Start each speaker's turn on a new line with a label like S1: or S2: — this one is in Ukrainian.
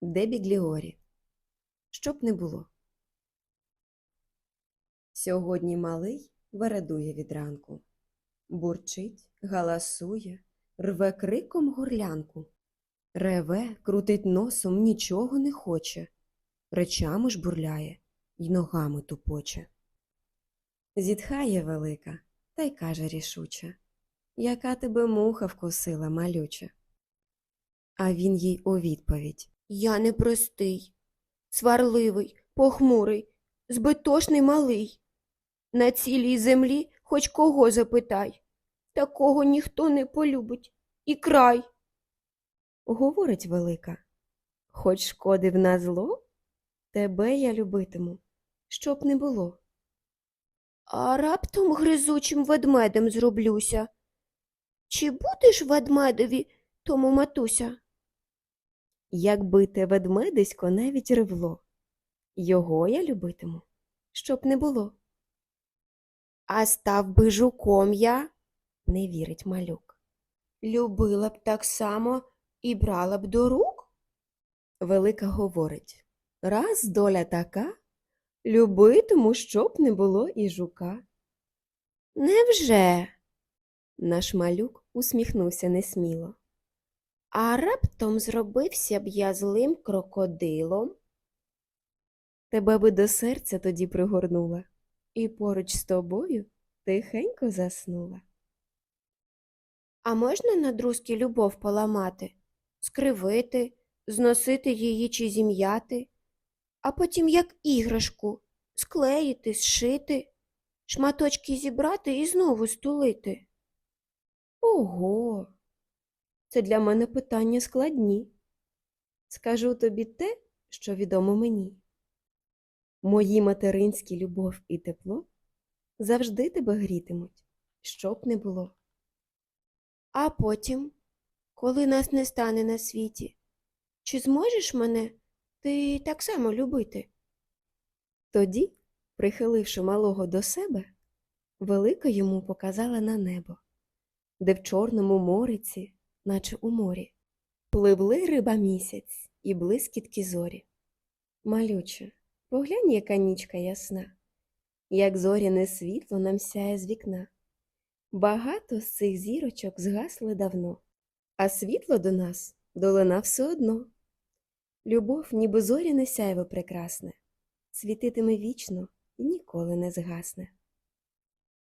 S1: Дебі Гліорі. Щоб не було. Сьогодні малий вередує від ранку. Бурчить, галасує, рве криком горлянку. Реве, крутить носом, нічого не хоче. Речами ж бурляє й ногами тупоче. Зітхає велика та й каже рішуче Яка тебе муха вкусила, малюче. А він їй у відповідь
S2: Я непростий, сварливий, похмурий, збитошний малий. На цілій землі хоч кого запитай, такого ніхто не полюбить. І край.
S1: Говорить велика, хоч шкодив на зло, тебе я любитиму, щоб не було.
S2: А раптом гризучим ведмедем зроблюся. Чи будеш ведмедові тому матуся?
S1: Якби те ведмедисько навіть ревло, його я любитиму, щоб не було.
S2: А став би жуком я,
S1: Не вірить малюк.
S2: любила б так само і брала б до рук.
S1: Велика говорить раз доля така, любитиму, щоб не було і жука.
S2: Невже?
S1: Наш малюк усміхнувся несміло.
S2: А раптом зробився б я злим крокодилом.
S1: Тебе би до серця тоді пригорнула, і поруч з тобою тихенько заснула.
S2: А можна на друзки любов поламати, скривити, зносити її чи зім'яти, а потім як іграшку склеїти, зшити, шматочки зібрати і знову стулити.
S1: Ого, це для мене питання складні. Скажу тобі те, що відомо мені. Мої материнські любов і тепло завжди тебе грітимуть, щоб не було.
S2: А потім, коли нас не стане на світі, чи зможеш мене ти так само любити?
S1: Тоді, прихиливши малого до себе, велика йому показала на небо, де в Чорному мориці, наче у морі, пливли риба місяць і блискітки зорі. Малюче, поглянь, яка нічка ясна, як зоряне світло нам сяє з вікна. Багато з цих зірочок згасли давно, а світло до нас долина все одно. Любов, ніби зоряне сяйво прекрасне, світитиме вічно і ніколи не згасне.